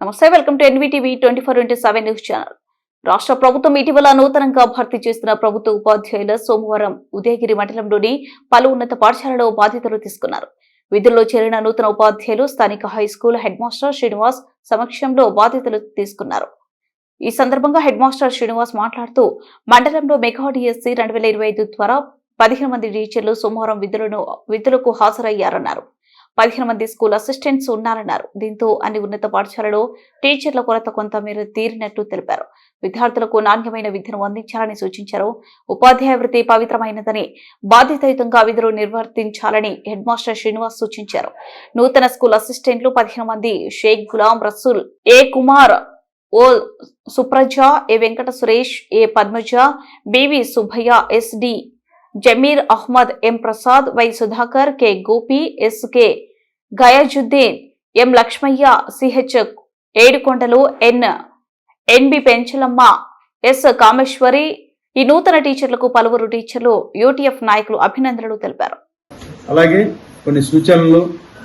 నమస్తే welcome to NVTV twenty four into seven news channel. రాష్ట్ర ప్రభుత్వం ఇటీవల నూతనంగా భర్తీ చేస్తున్న ప్రభుత్వ ఉపాధ్యాయుల సోమవారం ఉదయగిరి మండలంలోని పలు ఉన్నత పాఠశాలలో బాధ్యతలు తీసుకున్నారు. విధుల్లో చేరిన నూతన ఉపాధ్యాయులు స్థానిక high school head master Srinivas సమక్షంలో బాధ్యతలు తీసుకున్నారు. ఈ సందర్భంగా హెడ్ మాస్టర్ శ్రీనివాస్ మాట్లాడుతూ మండలంలో మెగా డిఎస్సీ రెండు వేల ఇరవై ఐదు ద్వారా పదిహేను మంది టీచర్లు సోమవారం విధులను విధులకు హాజరయ్యారన్నారు. పదిహేను మంది స్కూల్ అసిస్టెంట్స్ ఉన్నారన్నారు. దీంతో అన్ని ఉన్నత పాఠశాలలో టీచర్ల కొరత కొంత మీరు తీరినట్లు తెలిపారు. విద్యార్థులకు నాణ్యమైన విద్యను అందించాలని సూచించారు. ఉపాధ్యాయ వృత్తి పవిత్రమైనదని బాధ్యతాయుతంగా విధులు నిర్వర్తించాలని హెడ్ మాస్టర్ శ్రీనివాస్ సూచించారు. నూతన స్కూల్ అసిస్టెంట్లు పదిహేను మంది Shaik Ghulam Rasool A Kumar O Supraja A Venkata Suresh A Padmaja BV Subbaiah SD Zameer Ahmed M Prasad Y Sudhakar K Gopi SK Gayazuddin M Lakshmaiah CH Yedukondalu N NB Penchalamma S Kameswari ఈ నూతన టీచర్లకు పలువురు టీచర్లు UTF నాయకులు అభినందనలు తెలిపారు. అలాగే కొన్ని సూచనలు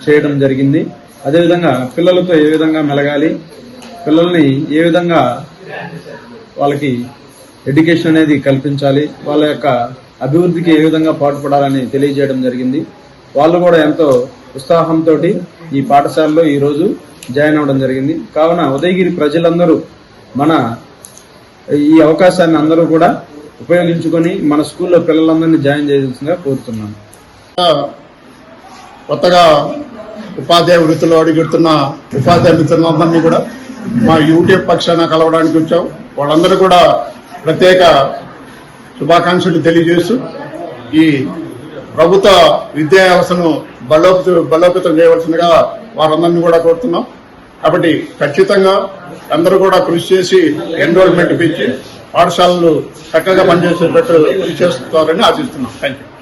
చేయడం జరిగింది. అదేవిధంగా పిల్లలతో ఏ విధంగా మెలగాలి పిల్లల్ని ఏ విధంగా వాళ్ళకి ఎడ్యుకేషన్ అనేది కల్పించాలి వాళ్ళ యొక్క అభివృద్ధికి ఏ విధంగా పాటుపడాలని తెలియజేయడం జరిగింది. వాళ్ళు కూడా ఎంతో ఉత్సాహంతో ఈ పాఠశాలలో ఈరోజు జాయిన్ అవ్వడం జరిగింది. కావున ఉదయగిరి ప్రజలందరూ మన ఈ అవకాశాన్ని అందరూ కూడా ఉపయోగించుకొని మన స్కూల్లో పిల్లలందరినీ జాయిన్ చేయాల్సిందిగా కోరుతున్నాను. కొత్తగా ఉపాధ్యాయ వృత్తిలో అడుగుతున్న ఉపాధ్యాయ మిత్రులందరినీ కూడా మా యూట్యూబ్ పక్షాన కలవడానికి వచ్చాం. వాళ్ళందరూ కూడా ప్రత్యేక శుభాకాంక్షలు తెలియజేస్తూ ఈ ప్రభుత్వ విద్యా వ్యవస్థను బలోపేత బలోపేతం చేయవలసిందిగా వారందరినీ కూడా కోరుతున్నాం. కాబట్టి ఖచ్చితంగా అందరూ కూడా కృషి చేసి ఎన్రోల్మెంట్ పెంచి పాఠశాలలు చక్కగా పనిచేసేటట్టు కృషి చేస్తారని ఆశిస్తున్నాం. Thank you